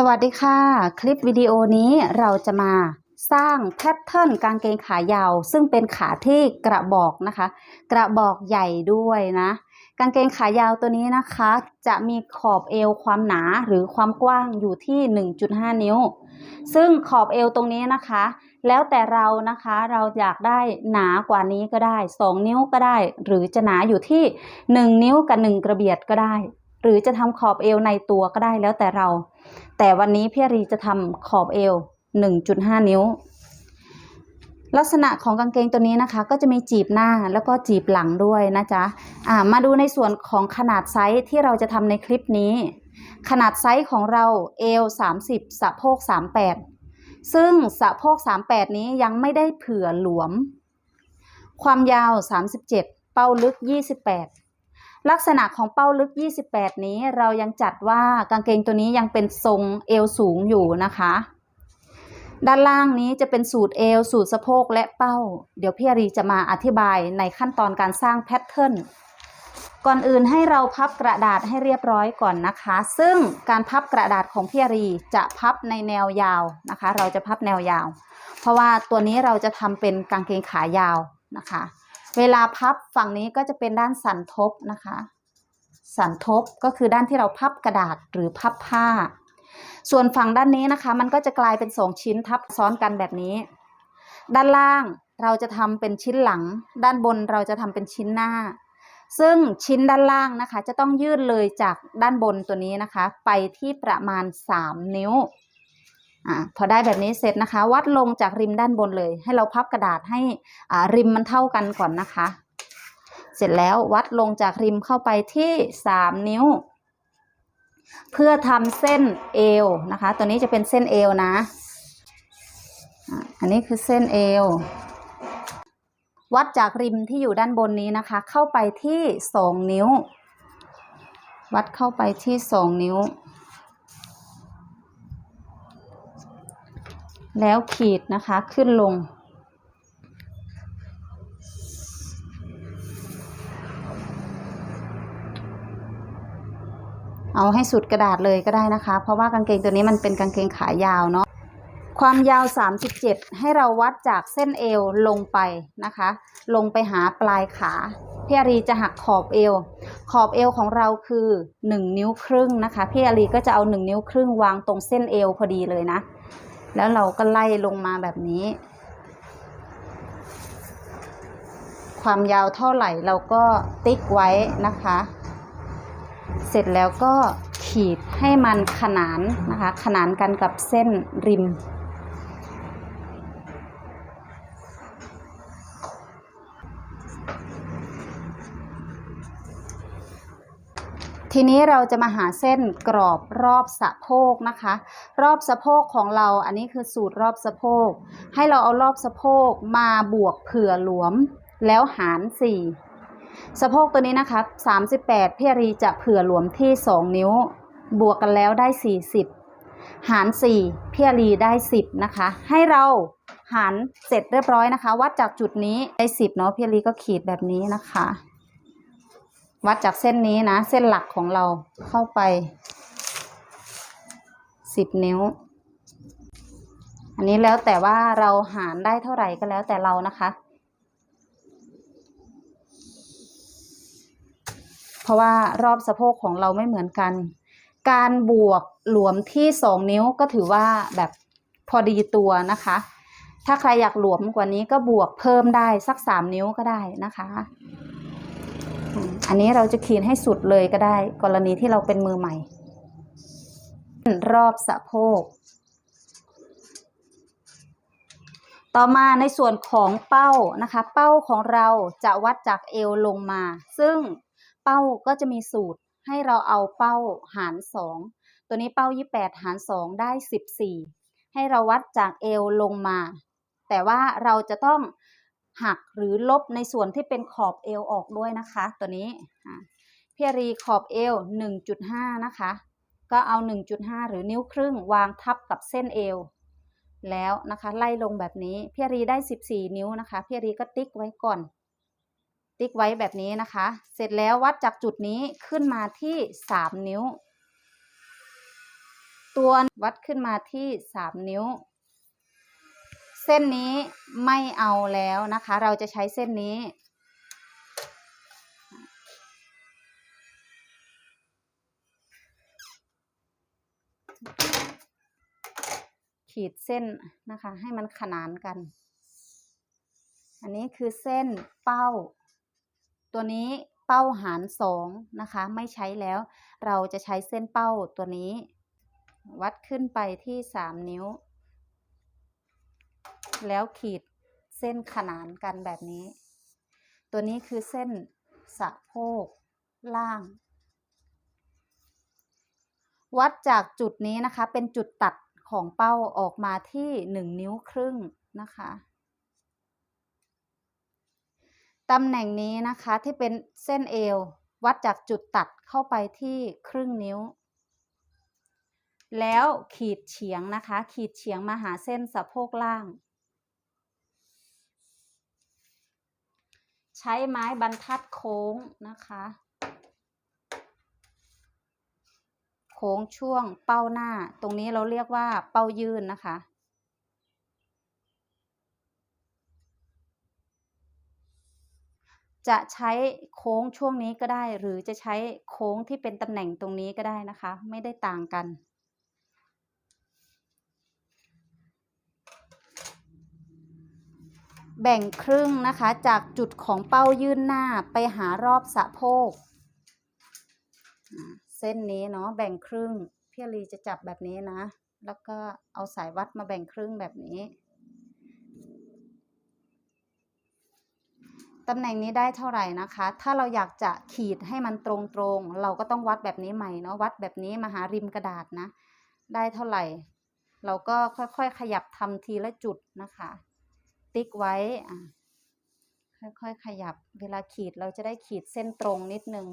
สวัสดีค่ะ คลิปวิดีโอนี้เราจะมาสร้างแพทเทิร์นกางเกงขายาว ซึ่งเป็นขาที่กระบอกนะคะ กระบอกใหญ่ด้วยนะ กางเกงขายาวตัวนี้นะคะ จะมีขอบเอวความหนาหรือความกว้างอยู่ที่ 1.5 นิ้ว ซึ่งขอบเอวตรงนี้นะคะ แล้วแต่เรานะคะเราอยากได้หนากว่านี้ก็ได้ 2 นิ้วก็ได้ หรือจะหนาอยู่ที่ 1 นิ้วกับ 1 กระเบียดก็ได้ หรือจะทำขอบเอวในตัวก็ได้แล้วแต่เรา แต่วันนี้พี่รีจะทำขอบเอว 1.5 นิ้ว ลักษณะของกางเกงตัวนี้นะคะ ก็จะมีจีบหน้าแล้วก็จีบหลังด้วยนะจ๊ะอ่ามาดูในส่วนของขนาดไซส์ที่เราจะทำในคลิปนี้ ขนาดไซส์ของเราเอว 30 สะโพก 38 ซึ่งสะโพก 38 นี้ยังไม่ได้เผื่อหลวม ความยาว 37 เป้าลึก 28 ลักษณะของเป้าลึก 28 นี้เรายังจัดว่ากางเกงตัวนี้ยังเป็นทรงเอวสูงอยู่นะคะ ด้านล่างนี้จะเป็นสูตรเอว สูตรสะโพกและเป้า เดี๋ยวพี่อารีจะมาอธิบายในขั้นตอนการสร้างแพทเทิร์นก่อนอื่นให้เราพับกระดาษให้เรียบร้อยก่อนนะคะ ซึ่งการพับกระดาษของพี่อารีจะพับในแนวยาวนะคะ เราจะพับแนวยาว เพราะว่าตัวนี้เราจะทำเป็นกางเกงขายาวนะคะ เวลาพับฝั่งนี้ก็จะเป็นด้านสันทบนะคะ สันทบก็คือด้านที่เราพับกระดาษหรือพับผ้า ส่วนฝั่งด้านนี้นะคะ มันก็จะกลายเป็นสองชิ้นทับซ้อนกันแบบนี้ ด้านล่างเราจะทำเป็นชิ้นหลัง ด้านบนเราจะทำเป็นชิ้นหน้า ซึ่งชิ้นด้านล่างนะคะ จะต้องยื่นเลยจากด้านบนตัวนี้นะคะ ไปที่ประมาณ 3 นิ้ว อ่าพอได้แบบนี้เสร็จนะคะ วัดลงจากริมด้านบนเลย ให้เราพับกระดาษให้อ่าริมมันเท่ากันก่อนนะคะ เสร็จแล้ววัดลงจากริมเข้าไปที่ 3 นิ้ว เพื่อทำเส้นเอวนะคะ ตัวนี้จะเป็นเส้นเอวนะอันนี้คือเส้นเอว วัดจากริมที่อยู่ด้านบนนี้นะคะ เข้าไปที่ 2 นิ้ว วัดเข้าไปที่ 2 นิ้ว แล้วขีดนะคะขึ้นลง เอาให้สุดกระดาษเลยก็ได้นะคะ เพราะว่ากางเกงตัวนี้มันเป็นกางเกงขายาวเนาะความยาว 37 ให้เราวัดจากเส้นเอวลงไปนะคะ ลงไปหาปลายขาพี่อารีจะหักขอบเอว ขอบเอวของเราคือ 1 นิ้วครึ่งนะคะพี่อารีก็จะเอา 1 นิ้วครึ่งวางตรงเส้นเอวพอดีเลยนะ แล้วเราก็ไล่ลงมาแบบนี้ ความยาวเท่าไหร่เราก็ติ๊กไว้นะคะ เสร็จแล้วก็ขีดให้มันขนานนะคะ ขนานกันกับเส้นริม ทีนี้เราจะมาหาเส้นกรอบรอบสะโพกนะคะ รอบสะโพกของเราอันนี้คือสูตรรอบสะโพก ให้เราเอารอบสะโพกมาบวกเผื่อหลวม แล้วหาร 4 สะโพกตัวนี้นะคะ38พี่รีจะเผื่อหลวมที่ 2 นิ้ว บวกกันแล้วได้ 40 หาร 4พี่รีได้ 10 นะคะ ให้เราหารเสร็จเรียบร้อยนะคะ วัดจากจุดนี้ได้ 10 เนาะพี่รีก็ขีดแบบนี้นะคะ วัดจากเส้นนี้นะ เส้นหลักของเราเข้าไป10นิ้ว อันนี้แล้วแต่ว่าเราหารได้เท่าไหร่ก็แล้วแต่เรานะคะ เพราะว่ารอบสะโพกของเราไม่เหมือนกัน การบวกหลวมที่2นิ้วก็ถือว่าแบบพอดีตัวนะคะ ถ้าใครอยากหลวมกว่านี้ก็บวกเพิ่มได้สัก3นิ้วก็ได้นะคะ อันนี้เราจะขีดให้สุดเลยก็ได้ กรณีที่เราเป็นมือใหม่ รอบสะโพก ต่อมาในส่วนของเป้านะคะ เป้าของเราจะวัดจากเอวลงมา ซึ่งเป้าก็จะมีสูตรให้เราเอาเป้าหาร2ตัวนี้เป้า 28 หาร 2 ได้ 14 ให้เราวัดจากเอวลงมา แต่ว่าเราจะต้อง หักหรือลบในส่วนที่เป็นขอบเอวออกด้วยนะคะ ตัวนี้พี่รีขอบเอว 1.5 นะคะ ก็เอา 1.5 หรือนิ้วครึ่งวางทับกับเส้นเอว แล้วนะคะไล่ลงแบบนี้พี่รีได้ 14 นิ้วนะคะพี่รีก็ติ๊กไว้ก่อน ติ๊กไว้แบบนี้นะคะ เสร็จแล้ววัดจากจุดนี้ขึ้นมาที่ 3 นิ้ว ตัววัดขึ้นมาที่สามนิ้ว เส้นนี้ไม่เอาแล้วนะคะ เราจะใช้เส้นนี้ ขีดเส้นนะคะ ให้มันขนานกัน อันนี้คือเส้นเป้า ตัวนี้เป้าหารสองนะคะ ไม่ใช้แล้ว เราจะใช้เส้นเป้าตัวนี้ วัดขึ้นไปที่สามนิ้ว แล้วขีดเส้นขนานกันแบบนี้ ตัวนี้คือเส้นสะโพกล่าง วัดจากจุดนี้นะคะ เป็นจุดตัดของเป้าออกมาที่หนึ่งนิ้วครึ่งนะคะตำแหน่งนี้นะคะที่เป็นเส้นเอว วัดจากจุดตัดเข้าไปที่ครึ่งนิ้ว แล้วขีดเฉียงนะคะ ขีดเฉียงมาหาเส้นสะโพกล่าง ใช้ไม้บรรทัดโค้งนะคะ โค้งช่วงเป้าหน้า ตรงนี้เราเรียกว่าเป้ายื่นนะคะจะใช้โค้งช่วงนี้ก็ได้ หรือจะใช้โค้งที่เป็นตำแหน่งตรงนี้ก็ได้นะคะ ไม่ได้ต่างกัน แบ่งครึ่งนะคะจากจุดของเป้ายื่นหน้าไปหารอบสะโพก เส้นนี้เนาะแบ่งครึ่งพี่ลีจะจับแบบนี้นะ แล้วก็เอาสายวัดมาแบ่งครึ่งแบบนี้ตำแหน่งนี้ได้เท่าไหร่นะคะ ถ้าเราอยากจะขีดให้มันตรงๆ เราก็ต้องวัดแบบนี้ใหม่เนาะ วัดแบบนี้มาหาริมกระดาษนะ ได้เท่าไหร่ เราก็ค่อยๆ ขยับทำทีละจุดนะคะ ติ๊กไว้ค่อยๆขยับ เวลาขีดเราจะได้ขีดเส้นตรงนิดนึง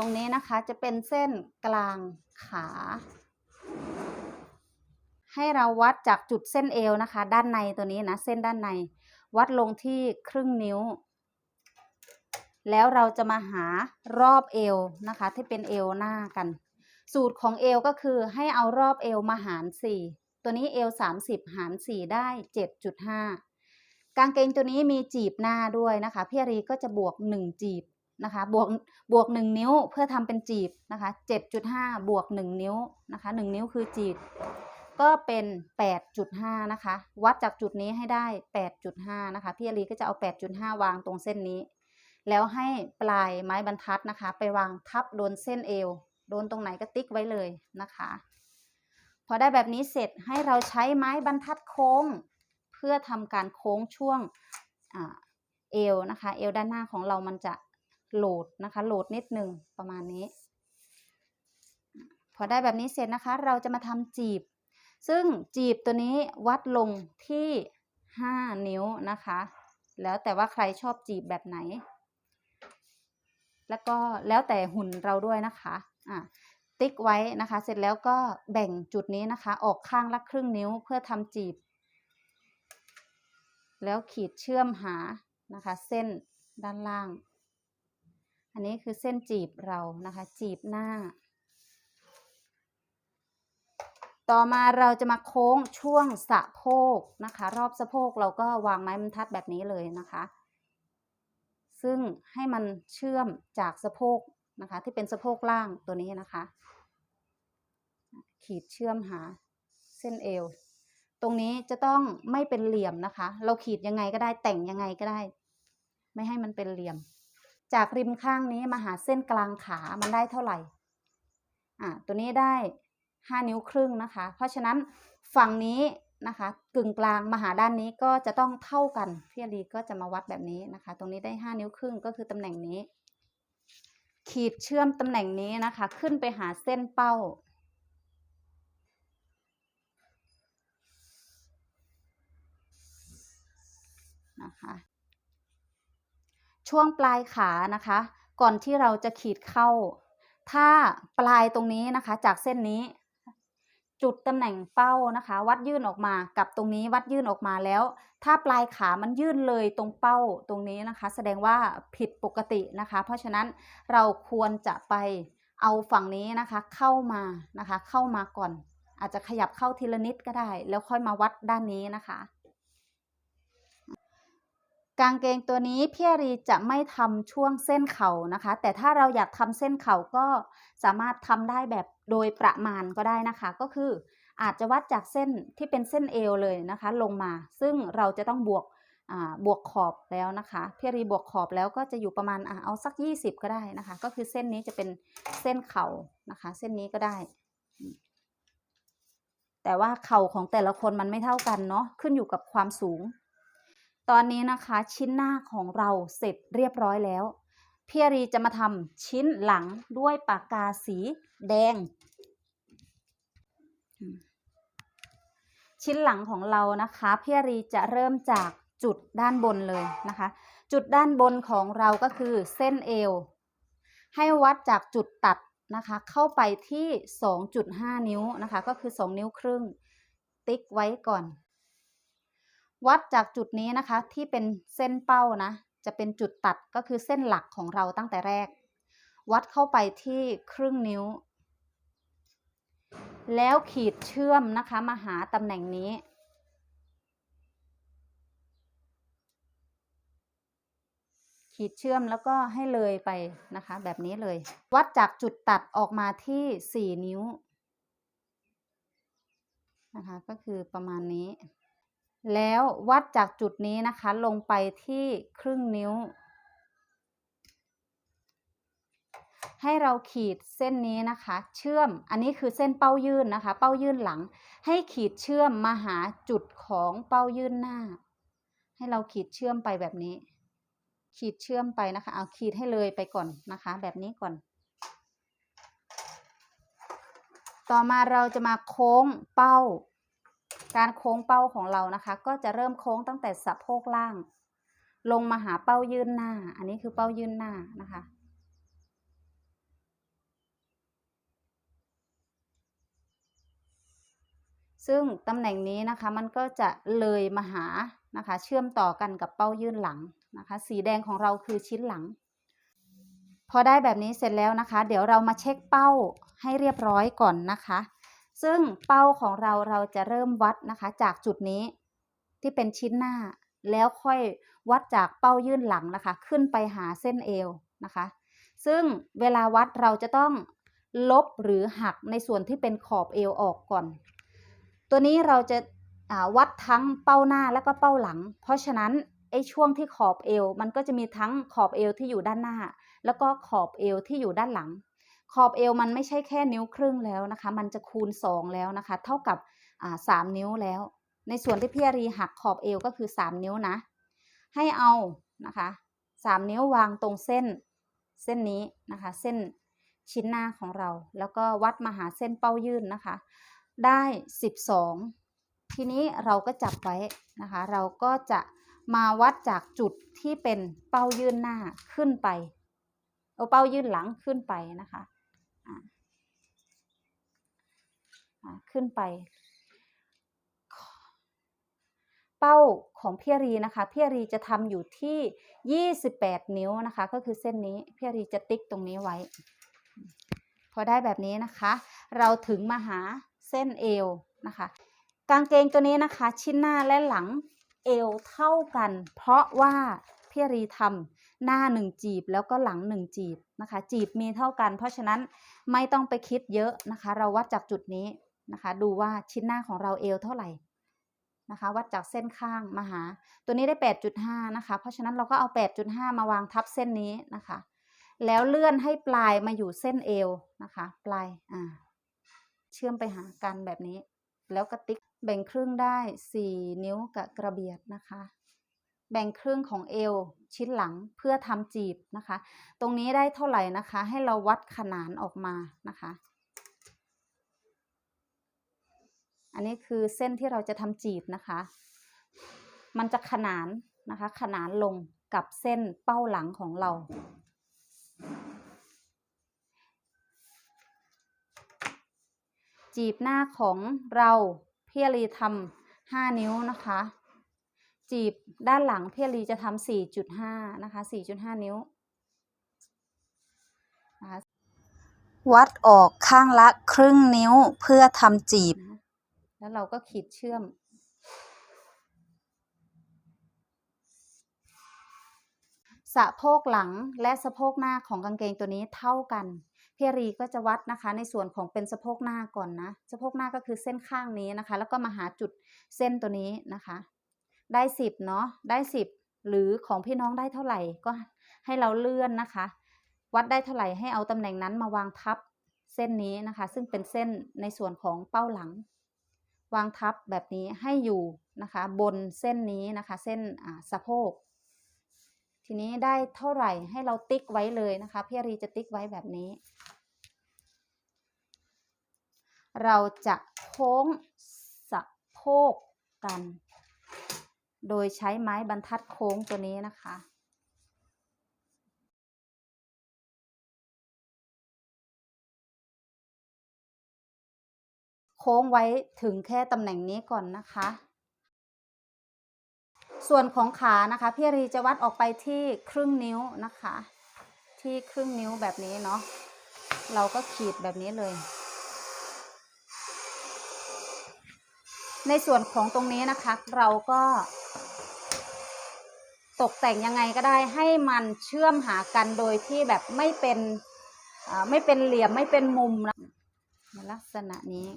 ตรงนี้นะคะจะเป็นเส้นกลางขา ให้เราวัดจากจุดเส้นเอวนะคะ ด้านในตัวนี้นะเส้นด้านใน วัดลงที่ครึ่งนิ้ว แล้วเราจะมาหารอบเอวนะคะ ที่เป็นเอวหน้ากัน สูตรของเอวก็คือให้เอารอบเอวมาหาร 4 ตัวนี้เอว 30 หาร 4 ได้ 7.5กางเกงตัวนี้มีจีบหน้าด้วยนะคะพี่อารีก็จะบวก 1 จีบ นะคะบวกบวก 1 นิ้วเพื่อทำเป็นจีบนะคะ7.5 บวก 1 นิ้วนะคะ1นิ้วคือจีบ ก็เป็น 8.5 นะคะ วัดจากจุดนี้ให้ได้ 8.5 นะคะพี่อารีก็จะเอา 8.5 วางตรงเส้นนี้ แล้วให้ปลายไม้บรรทัดนะคะ ไปวางทับโดนเส้นเอว โดนตรงไหนก็ติ๊กไว้เลยนะคะ พอได้แบบนี้เสร็จให้เราใช้ไม้บรรทัดโค้ง เพื่อทำการโค้งช่วงอเอวนะคะ เอวด้านหน้าของเรามันจะ โหลดนะคะ โหลดนิดหนึ่งประมาณนี้ พอได้แบบนี้เสร็จนะคะ เราจะมาทำจีบ ซึ่งจีบตัวนี้วัดลงที่ 5 นิ้วนะคะ แล้วแต่ว่าใครชอบจีบแบบไหน แล้วก็แล้วแต่หุ่นเราด้วยนะคะอะติ๊กไว้นะคะ เสร็จแล้วก็แบ่งจุดนี้นะคะ ออกข้างละครึ่งนิ้วเพื่อทำจีบ แล้วขีดเชื่อมหานะคะ เส้นด้านล่าง อันนี้คือเส้นจีบเรานะคะ จีบหน้า ต่อมาเราจะมาโค้งช่วงสะโพกนะคะ รอบสะโพกเราก็วางไม้บรรทัดแบบนี้เลยนะคะ ซึ่งให้มันเชื่อมจากสะโพกนะคะ ที่เป็นสะโพกล่างตัวนี้นะคะ ขีดเชื่อมหาเส้นเอวตรงนี้จะต้องไม่เป็นเหลี่ยมนะคะ เราขีดยังไงก็ได้แต่งยังไงก็ได้ ไม่ให้มันเป็นเหลี่ยม จากริมข้างนี้มาหาเส้นกลางขามันได้เท่าไหร่อ่าตัวนี้ได้5นิ้วครึ่งนะคะ เพราะฉะนั้นฝั่งนี้นะคะกึ่งกลางมาหาด้านนี้ก็จะต้องเท่ากันพี่อารีก็จะมาวัดแบบนี้นะคะ ตรงนี้ได้5นิ้วครึ่งก็คือตำแหน่งนี้ ขีดเชื่อมตำแหน่งนี้นะคะ ขึ้นไปหาเส้นเป้านะคะ ช่วงปลายขานะคะ ก่อนที่เราจะขีดเข้า ถ้าปลายตรงนี้นะคะ จากเส้นนี้ จุดตำแหน่งเป้านะคะ วัดยื่นออกมากับตรงนี้วัดยื่นออกมาแล้ว ถ้าปลายขามันยื่นเลยตรงเป้าตรงนี้นะคะ แสดงว่าผิดปกตินะคะ เพราะฉะนั้นเราควรจะไปเอาฝั่งนี้นะคะเข้ามานะคะ เข้ามาก่อน อาจจะขยับเข้าทีละนิดก็ได้ แล้วค่อยมาวัดด้านนี้นะคะ กางเกงตัวนี้พี่อารีจะไม่ทำช่วงเส้นเข่านะคะ แต่ถ้าเราอยากทำเส้นเข่าก็สามารถทำได้แบบโดยประมาณก็ได้นะคะ ก็คืออาจจะวัดจากเส้นที่เป็นเส้นเอวเลยนะคะ ลงมา ซึ่งเราจะต้องบวกบวกขอบแล้วนะคะพี่อารีบวกขอบแล้วก็จะอยู่ประมาณอเอาสัก 20 ก็ได้นะคะ ก็คือเส้นนี้จะเป็นเส้นเข่านะคะ เส้นนี้ก็ได้ แต่ว่าเข่าของแต่ละคนมันไม่เท่ากันเนาะขึ้นอยู่กับความสูง ตอนนี้นะคะชิ้นหน้าของเราเสร็จเรียบร้อยแล้ว พี่อรีจะมาทำชิ้นหลังด้วยปากกาสีแดง ชิ้นหลังของเรานะคะพี่อรีจะเริ่มจากจุดด้านบนเลยนะคะ จุดด้านบนของเราก็คือเส้นเอว ให้วัดจากจุดตัดนะคะ เข้าไปที่ 2.5 นิ้วนะคะ ก็คือ 2 นิ้วครึ่ง ติ๊กไว้ก่อน วัดจากจุดนี้นะคะ ที่เป็นเส้นเป้านะ จะเป็นจุดตัดก็คือเส้นหลักของเราตั้งแต่แรก วัดเข้าไปที่ครึ่งนิ้ว แล้วขีดเชื่อมนะคะมาหาตำแหน่งนี้ขีดเชื่อมแล้วก็ให้เลยไปนะคะ แบบนี้เลย วัดจากจุดตัดออกมาที่ 4 นิ้วนะคะ ก็คือประมาณนี้ แล้ววัดจากจุดนี้นะคะลงไปที่ครึ่งนิ้ว ให้เราขีดเส้นนี้นะคะ เชื่อมอันนี้คือเส้นเป้ายื่นนะคะ เป้ายื่นหลัง ให้ขีดเชื่อมมาหาจุดของเป้ายื่นหน้า ให้เราขีดเชื่อมไปแบบนี้ ขีดเชื่อมไปนะคะ เอาขีดให้เลยไปก่อนนะคะ แบบนี้ก่อน ต่อมาเราจะมาโค้งเป้า การโค้งเป้าของเรานะคะ ก็จะเริ่มโค้งตั้งแต่สะโพกล่าง ลงมาหาเป้ายื่นหน้า อันนี้คือเป้ายื่นหน้านะคะ ซึ่งตำแหน่งนี้นะคะมันก็จะเลยมาหานะคะ เชื่อมต่อกันกับเป้ายื่นหลังนะคะ สีแดงของเราคือชิ้นหลัง พอได้แบบนี้เสร็จแล้วนะคะ เดี๋ยวเรามาเช็คเป้าให้เรียบร้อยก่อนนะคะ ซึ่งเป้าของเราเราจะเริ่มวัดนะคะ จากจุดนี้ที่เป็นชิ้นหน้า แล้วค่อยวัดจากเป้ายื่นหลังนะคะ ขึ้นไปหาเส้นเอวนะคะ ซึ่งเวลาวัดเราจะต้องลบหรือหักในส่วนที่เป็นขอบเอวออกก่อน ตัวนี้เราจะาวัดทั้งเป้าหน้าและก็เป้าหลัง เพราะฉะนั้นไอ้ช่วงที่ขอบเอว มันก็จะมีทั้งขอบเอวที่อยู่ด้านหน้า แล้วก็ขอบเอวที่อยู่ด้านหลัง ขอบเอวมันไม่ใช่แค่นิ้วครึ่งแล้วนะคะ มันจะคูณ 2 แล้วนะคะ เท่ากับสามนิ้วแล้ว ในส่วนที่พี่อารีหักขอบเอวก็คือ 3 นิ้วนะ ให้เอานะคะ3นิ้ววางตรงเส้นเส้นนี้นะคะ เส้นชิ้นหน้าของเรา แล้วก็วัดมาหาเส้นเป้ายื่นนะคะ ได้ 12 ทีนี้เราก็จับไว้นะคะ เราก็จะมาวัดจากจุดที่เป็นเป้ายื่นหน้าขึ้นไป เอาเป้ายื่นหลังขึ้นไปนะคะอ่าอ่า ขึ้นไป เป้าของพี่รีนะคะพี่รีจะทำอยู่ที่ 28 นิ้วนะคะ ก็คือเส้นนี้พี่รีจะติ๊กตรงนี้ไว้ พอได้แบบนี้นะคะ เราถึงมาหาเส้นเอวนะคะ กางเกงตัวนี้นะคะ ชิ้นหน้าและหลังเอวเท่ากัน เพราะว่าพี่รีทำหน้าหนึ่งจีบแล้วก็หลังหนึ่งจีบนะคะ จีบมีเท่ากัน เพราะฉะนั้นไม่ต้องไปคิดเยอะนะคะ เราวัดจากจุดนี้ นะคะ ดูว่าชิ้นหน้าของเราเอวเท่าไหร่นะคะ วัดจากเส้นข้างมาหา ตัวนี้ได้ 8.5 นะคะ เพราะฉะนั้นเราก็เอา 8.5 มาวางทับเส้นนี้นะคะ แล้วเลื่อนให้ปลายมาอยู่เส้นเอวนะคะ ปลายอ่าเชื่อมไปหากันแบบนี้ แล้วก็ติ๊กแบ่งครึ่งได้ 4 นิ้วกับกระเบียดนะคะ แบ่งครึ่งของเอวชิ้นหลังเพื่อทำจีบนะคะ ตรงนี้ได้เท่าไหร่นะคะ ให้เราวัดขนานออกมานะคะ อันนี้คือเส้นที่เราจะทำจีบนะคะ มันจะขนานนะคะ ขนานลงกับเส้นเป้าหลังของเรา จีบหน้าของเราเพี่อารีทำห้านิ้วนะคะ จีบด้านหลังเพี่อารีจะทำสี่จุดห้านะคะสี่จุดห้านิ้ววัดออกข้างละครึ่งนิ้วเพื่อทำจีบ แล้วเราก็ขีดเชื่อม สะโพกหลังและสะโพกหน้าของกางเกงตัวนี้เท่ากันพี่รีก็จะวัดนะคะ ในส่วนของเป็นสะโพกหน้าก่อนนะสะโพกหน้าก็คือเส้นข้างนี้นะคะ แล้วก็มาหาจุดเส้นตัวนี้นะคะ ได้สิบเนาะได้สิบหรือของพี่น้องได้เท่าไหร่ก็ให้เราเลื่อนนะคะ วัดได้เท่าไหร่ให้เอาตำแหน่งนั้นมาวางทับเส้นนี้นะคะ ซึ่งเป็นเส้นในส่วนของเป้าหลัง วางทับแบบนี้ให้อยู่นะคะ บนเส้นนี้นะคะ เส้นสะโพก ทีนี้ได้เท่าไหร่ให้เราติ๊กไว้เลยนะคะพี่รีจะติ๊กไว้แบบนี้ เราจะโค้งสะโพกกัน โดยใช้ไม้บรรทัดโค้งตัวนี้นะคะ ค้งไว้ถึงแค่ตำแหน่งนี้ก่อนนะคะ ส่วนของขานะคะพี่รีจะวัดออกไปที่ครึ่งนิ้วนะคะ ที่ครึ่งนิ้วแบบนี้เนาะเราก็ขีดแบบนี้เลย ในส่วนของตรงนี้นะคะ เราก็ตกแต่งยังไงก็ได้ให้มันเชื่อมหากันโดยที่แบบไม่เป็นไม่เป็นเหลี่ยมไม่เป็นมุมนะในลักษณะนี้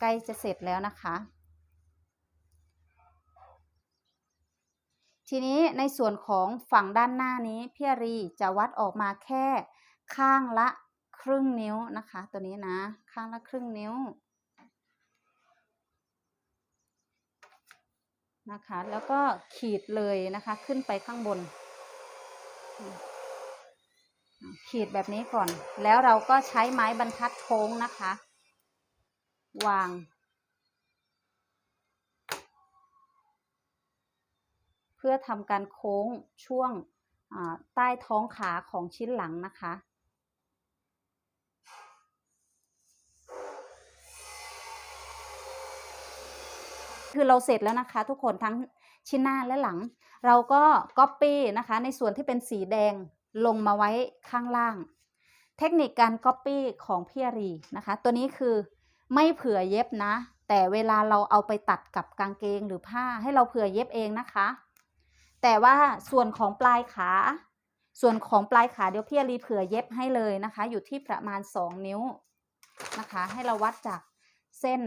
ใกล้จะเสร็จแล้วนะคะ ทีนี้ในส่วนของฝั่งด้านหน้านี้พี่อรีจะวัดออกมาแค่ข้างละครึ่งนิ้วนะคะ ตัวนี้นะ ข้างละครึ่งนิ้วนะคะ แล้วก็ขีดเลยนะคะ ขึ้นไปข้างบน ขีดแบบนี้ก่อน แล้วเราก็ใช้ไม้บรรทัดโค้งนะคะ วาง เพื่อทำการโค้งช่วงใต้ท้องขาของชิ้นหลังนะคะคือเราเสร็จแล้วนะคะ ทุกคนทั้งชิ้นหน้าและหลัง เราก็ก๊อปปี้นะคะ ในส่วนที่เป็นสีแดงลงมาไว้ข้างล่าง เทคนิคการก๊อปปี้ของพี่อารีนะคะ ตัวนี้คือ ไม่เผื่อเย็บนะ แต่เวลาเราเอาไปตัดกับกางเกงหรือผ้าให้เราเผื่อเย็บเองนะคะ แต่ว่าส่วนของปลายขา ส่วนของปลายขาเดี๋ยวพี่อารีเผื่อเย็บให้เลยนะคะ อยู่ที่ประมาณ 2 นิ้วนะคะ ให้เราวัดจากเส้น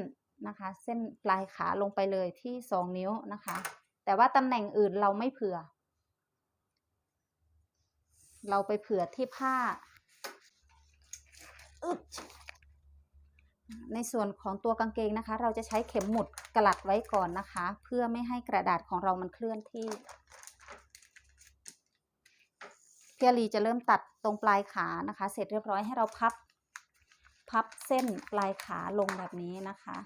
นะคะ เส้นปลายขาลงไปเลยที่ 2 นิ้วนะคะ แต่ว่าตำแหน่งอื่นเราไม่เผื่อ เราไปเผื่อที่ผ้าอึ๊บ ในส่วนของตัวกางเกงนะคะ เราจะใช้เข็มหมุดกลัดไว้ก่อนนะคะ เพื่อไม่ให้กระดาษของเรามันเคลื่อนที่พี่อารีจะเริ่มตัดตรงปลายขานะคะ เสร็จเรียบร้อยให้เราพับ พับเส้นปลายขาลงแบบนี้นะคะ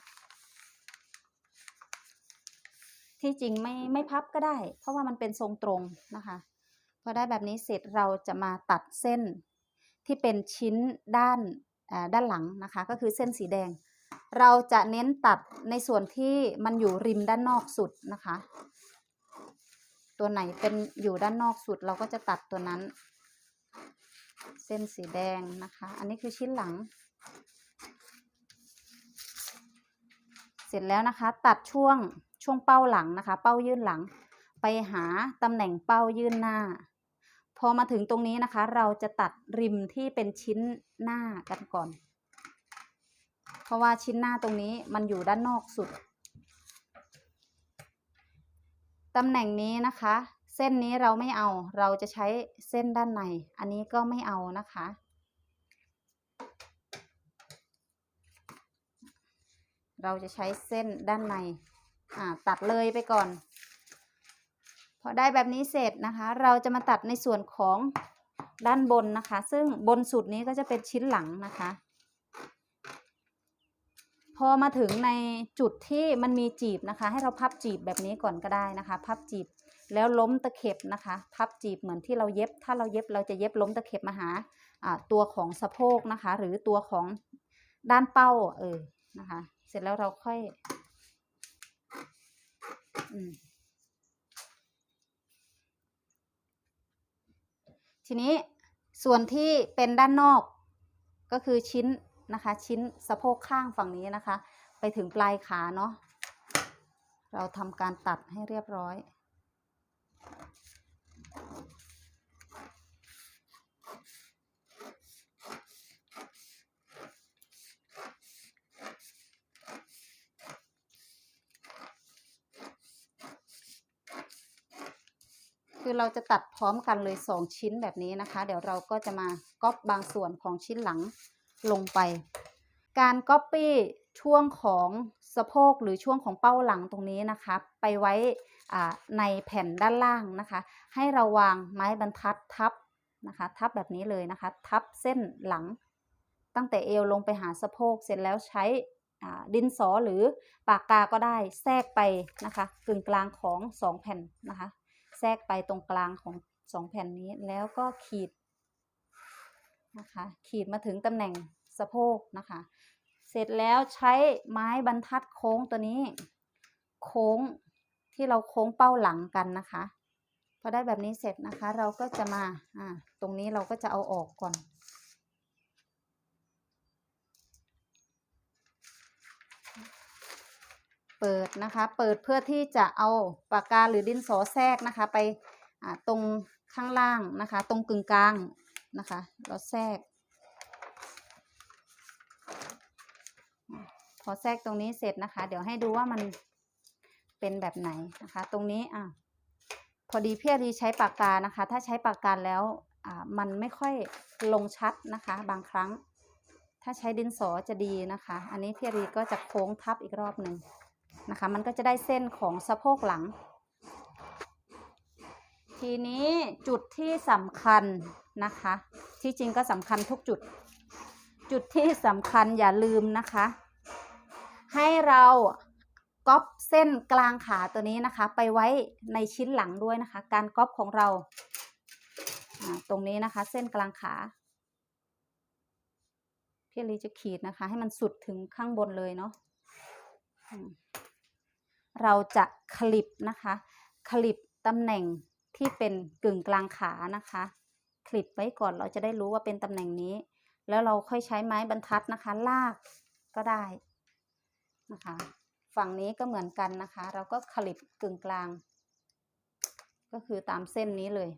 ที่จริงไม่ไม่พับก็ได้ เพราะว่ามันเป็นทรงตรงนะคะพอได้แบบนี้เสร็จเราจะมาตัดเส้นที่เป็นชิ้นด้าน ด้านหลังนะคะก็คือเส้นสีแดง เราจะเน้นตัดในส่วนที่มันอยู่ริมด้านนอกสุดนะคะ ตัวไหนเป็นอยู่ด้านนอกสุดเราก็จะตัดตัวนั้น เส้นสีแดงนะคะ อันนี้คือชิ้นหลัง เสร็จแล้วนะคะตัดช่วงช่วงเป้าหลังนะคะ เป้ายื่นหลัง ไปหาตำแหน่งเป้ายื่นหน้า พอมาถึงตรงนี้นะคะ เราจะตัดริมที่เป็นชิ้นหน้ากันก่อน เพราะว่าชิ้นหน้าตรงนี้มันอยู่ด้านนอกสุดตำแหน่งนี้นะคะ เส้นนี้เราไม่เอา เราจะใช้เส้นด้านใน อันนี้ก็ไม่เอานะคะ เราจะใช้เส้นด้านใน อ่า ตัดเลยไปก่อน อได้แบบนี้เสร็จนะคะ เราจะมาตัดในส่วนของด้านบนนะคะ ซึ่งบนสุดนี้ก็จะเป็นชิ้นหลังนะคะ พอมาถึงในจุดที่มันมีจีบนะคะ ให้เราพับจีบแบบนี้ก่อนก็ได้นะคะ พับจีบแล้วล้มตะเข็บนะคะ พับจีบเหมือนที่เราเย็บ ถ้าเราเย็บเราจะเย็บล้มตะเข็บมาหาอ่าตัวของสะโพกนะคะ หรือตัวของด้านเป้าเออนะคะ เสร็จแล้วเราค่อย อืม ทีนี้ส่วนที่เป็นด้านนอกก็คือชิ้นนะคะ ชิ้นสะโพกข้างฝั่งนี้นะคะ ไปถึงปลายขาเนาะเราทำการตัดให้เรียบร้อย คือเราจะตัดพร้อมกันเลย 2 ชิ้นแบบนี้นะคะ เดี๋ยวเราก็จะมาก๊อปบางส่วนของชิ้นหลังลงไป การก๊อปปี้ช่วงของสะโพกหรือช่วงของเป้าหลังตรงนี้นะคะ ไปไว้ในแผ่นด้านล่างนะคะ ให้เราวางไม้บรรทัดทับนะคะ ทับแบบนี้เลยนะคะ ทับเส้นหลัง ตั้งแต่เอวลงไปหาสะโพกเสร็จแล้วใช้ดินสอหรือปากกาก็ได้แทรกไปนะคะ กึ่งกลางของ 2 แผ่นนะคะ แทรกไปตรงกลางของสองแผ่นนี้แล้วก็ขีดนะคะขีดมาถึงตำแหน่งสะโพกนะคะ เสร็จแล้วใช้ไม้บรรทัดโค้งตัวนี้ โค้งที่เราโค้งเป้าหลังกันนะคะพอได้แบบนี้เสร็จนะคะ เราก็จะมาอ่าตรงนี้เราก็จะเอาออกก่อน เปิดนะคะ เปิดเพื่อที่จะเอาปากกาหรือดินสอแทรกนะคะ ไปตรงข้างล่างนะคะ ตรงกึ่งกลางนะคะ เราแทรก พอแทรกตรงนี้เสร็จนะคะ เดี๋ยวให้ดูว่ามันเป็นแบบไหนนะคะ ตรงนี้อะพอดีพี่อารีใช้ปากกานะคะ ถ้าใช้ปากกาแล้วอ่ามันไม่ค่อยลงชัดนะคะ บางครั้ง ถ้าใช้ดินสอจะดีนะคะ อันนี้พี่อารีก็จะโค้งทับอีกรอบหนึ่ง นะคะ มันก็จะได้เส้นของสะโพกหลัง ทีนี้จุดที่สำคัญนะคะ ที่จริงก็สำคัญทุกจุด จุดที่สำคัญอย่าลืมนะคะ ให้เราก๊อปเส้นกลางขาตัวนี้นะคะ ไปไว้ในชิ้นหลังด้วยนะคะ การก๊อปของเราตรงนี้นะคะ เส้นกลางขาพี่ลีจะขีดนะคะ ให้มันสุดถึงข้างบนเลยเนาะ เราจะคลิปนะคะคลิปตำแหน่งที่เป็นกึ่งกลางขานะคะ คลิปไว้ก่อนเราจะได้รู้ว่าเป็นตำแหน่งนี้ แล้วเราค่อยใช้ไม้บรรทัดนะคะ ลากก็ได้นะคะ ฝั่งนี้ก็เหมือนกันนะคะ เราก็คลิปกึ่งกลาง ก็คือตามเส้นนี้เลย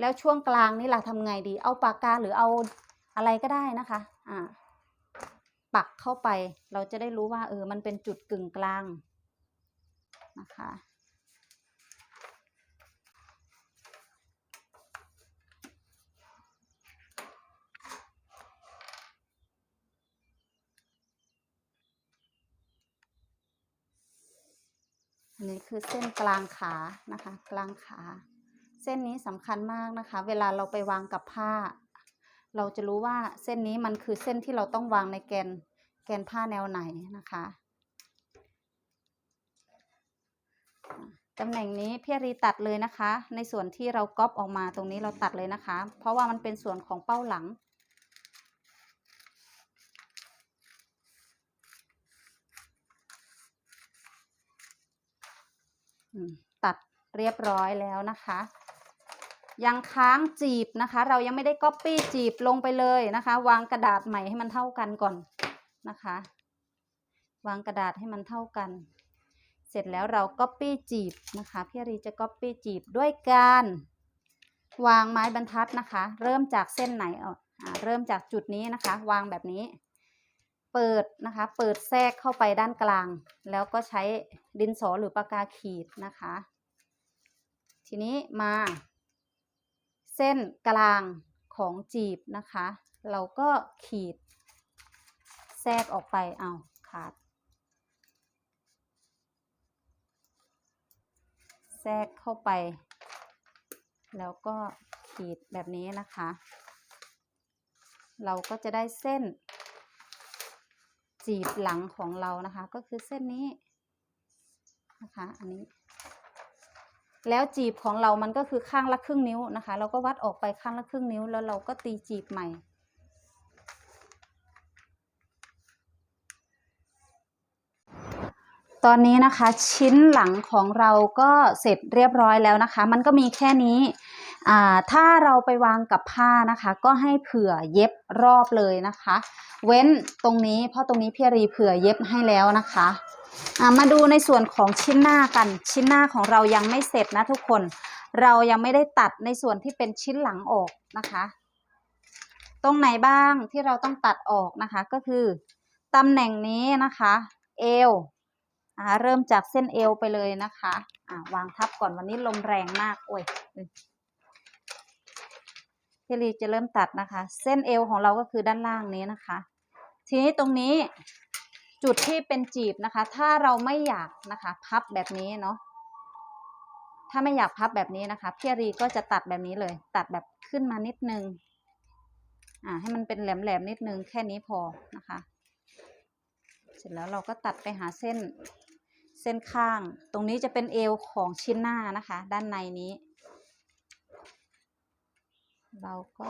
แล้วช่วงกลางนี่ล่ะทำไงดี เอาปากกาหรือเอาอะไรก็ได้นะคะอ่าปักเข้าไปเราจะได้รู้ว่าเออมันเป็นจุดกึ่งกลาง นะคะ อันนี้คือเส้นกลางขานะคะ กลางขา เส้นนี้สำคัญมากนะคะ เวลาเราไปวางกับผ้า เราจะรู้ว่าเส้นนี้มันคือเส้นที่เราต้องวางในแกนแกนผ้าแนวไหนนะคะ ตำแหน่งนี้พี่รีตัดเลยนะคะ ในส่วนที่เราก๊อปออกมาตรงนี้เราตัดเลยนะคะ เพราะว่ามันเป็นส่วนของเป้าหลัง ตัดเรียบร้อยแล้วนะคะ ยังค้างจีบนะคะ เรายังไม่ได้ก๊อปปี้จีบลงไปเลยนะคะ วางกระดาษใหม่ให้มันเท่ากันก่อนนะคะ วางกระดาษให้มันเท่ากัน เสร็จแล้วเราก๊อปปี้จีบนะคะพี่รีจะก๊อปปี้จีบด้วยการวางไม้บรรทัดนะคะ เริ่มจากเส้นไหนเอาอ่าเริ่มจากจุดนี้นะคะ วางแบบนี้ เปิดนะคะ เปิดแทรกเข้าไปด้านกลาง แล้วก็ใช้ดินสอหรือปากกาขีดนะคะ ทีนี้มา เส้นกลางของจีบนะคะ เราก็ขีดแทรกออกไปเอาขาด แทรกเข้าไป แล้วก็ขีดแบบนี้นะคะ เราก็จะได้เส้น จีบหลังของเรานะคะ ก็คือเส้นนี้นะคะ อันนี้ แล้วจีบของเรามันก็คือข้างละครึ่งนิ้วนะคะ เราก็วัดออกไปข้างละครึ่งนิ้ว แล้วเราก็ตีจีบใหม่ ตอนนี้นะคะชิ้นหลังของเราก็เสร็จเรียบร้อยแล้วนะคะ มันก็มีแค่นี้อ่าถ้าเราไปวางกับผ้านะคะ ก็ให้เผื่อเย็บรอบเลยนะคะ เว้นตรงนี้เพราะตรงนี้พี่รีเผื่อเย็บให้แล้วนะคะามาดูในส่วนของชิ้นหน้ากัน ชิ้นหน้าของเรายังไม่เสร็จนะทุกคน เรายังไม่ได้ตัดในส่วนที่เป็นชิ้นหลังออกนะคะ ตรงไหนบ้างที่เราต้องตัดออกนะคะ ก็คือตำแหน่งนี้นะคะ เอว อ่าเริ่มจากเส้นเอวไปเลยนะคะอ่าวางทับก่อนวันนี้ลมแรงมากโอ้ยอืมพี่ลีจะเริ่มตัดนะคะ เส้นเอวของเราก็คือด้านล่างนี้นะคะ ทีนี้ตรงนี้จุดที่เป็นจีบนะคะ ถ้าเราไม่อยากนะคะ พับแบบนี้เนาะถ้าไม่อยากพับแบบนี้นะคะพี่รีก็จะตัดแบบนี้เลย ตัดแบบขึ้นมานิดนึงอ่าให้มันเป็นแหลมๆนิดนึงแค่นี้พอนะคะ เสร็จแล้วเราก็ตัดไปหาเส้น เส้นข้าง ตรงนี้จะเป็นเอวของชิ้นหน้านะคะ ด้านในนี้ เราก็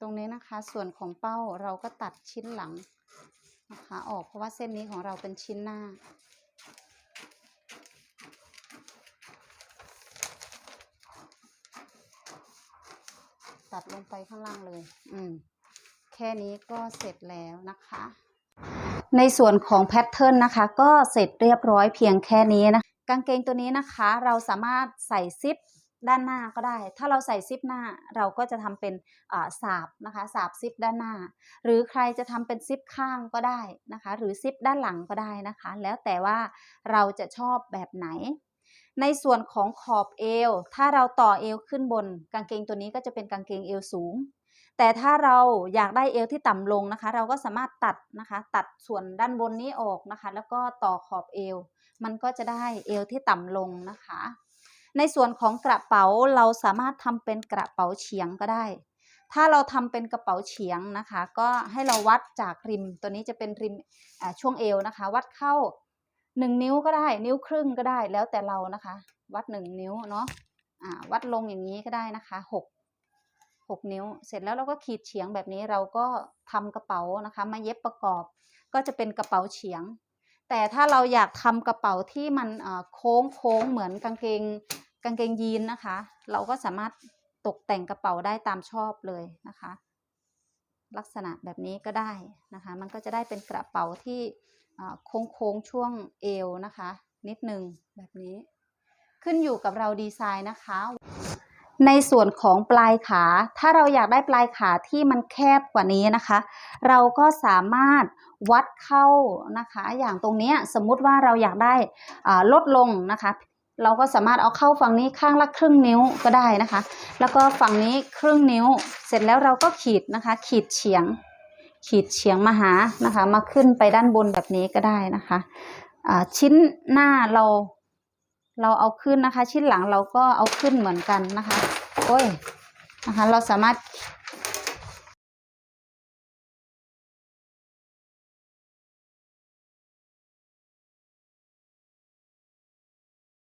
ตรงนี้นะคะส่วนของเป้าเราก็ตัดชิ้นหลังนะคะออกเพราะว่าเส้นนี้ของเราเป็นชิ้นหน้า ตัดลงไปข้างล่างเลย อืม แค่นี้ก็เสร็จแล้วนะคะ ในส่วนของแพทเทิร์นนะคะ ก็เสร็จเรียบร้อยเพียงแค่นี้นะกางเกงตัวนี้นะคะ เราสามารถใส่ซิป ด้านหน้าก็ได้ ถ้าเราใส่ซิปหน้าเราก็จะทำเป็นสาบนะคะสาบซิปด้านหน้า หรือใครจะทำเป็นซิปข้างก็ได้นะคะ หรือซิปด้านหลังก็ได้นะคะ แล้วแต่ว่าเราจะชอบแบบไหน ในส่วนของขอบเอว ถ้าเราต่อเอวขึ้นบน กางเกงตัวนี้ก็จะเป็นกางเกงเอวสูง แต่ถ้าเราอยากได้เอวที่ต่ำลงนะคะ เราก็สามารถตัดนะคะ ตัดส่วนด้านบนนี้ออกนะคะ แล้วก็ต่อขอบเอว มันก็จะได้เอวที่ต่ำลงนะคะ ในส่วนของกระเป๋าเราสามารถทำเป็นกระเป๋าเฉียงก็ได้ ถ้าเราทำเป็นกระเป๋าเฉียงนะคะ ก็ให้เราวัดจากริม ตัวนี้จะเป็นริมช่วงเอวนะคะ วัดเข้า 1 นิ้วก็ได้ นิ้วครึ่งก็ได้ แล้วแต่เรานะคะ วัด 1 นิ้วเนาะอ่าวัดลงอย่างนี้ก็ได้นะคะ 6 6 นิ้ว เสร็จแล้วเราก็ขีดเฉียงแบบนี้เราก็ทำกระเป๋านะคะ มาเย็บประกอบ ก็จะเป็นกระเป๋าเฉียง แต่ถ้าเราอยากทำกระเป๋าที่มันโค้งโค้งเหมือนกางเกงกางเกงยีนนะคะ เราก็สามารถตกแต่งกระเป๋าได้ตามชอบเลยนะคะ ลักษณะแบบนี้ก็ได้นะคะ มันก็จะได้เป็นกระเป๋าที่โค้งโค้งช่วงเอวนะคะ นิดนึงแบบนี้ ขึ้นอยู่กับเราดีไซน์นะคะ ในส่วนของปลายขา ถ้าเราอยากได้ปลายขาที่มันแคบกว่านี้นะคะ เราก็สามารถ วัดเข้านะคะ อย่างตรงนี้สมมุติว่าเราอยากได้ลดลงนะคะ เราก็สามารถเอาเข้าฝั่งนี้ข้างละครึ่งนิ้วก็ได้นะคะ แล้วก็ฝั่งนี้ครึ่งนิ้ว เสร็จแล้วเราก็ขีดนะคะ ขีดเฉียง ขีดเฉียงมาหานะคะ มาขึ้นไปด้านบนแบบนี้ก็ได้นะคะชิ้นหน้าเราเราเอาขึ้นนะคะ ชิ้นหลังเราก็เอาขึ้นเหมือนกันนะคะโอ้ยนะคะ เราสามารถ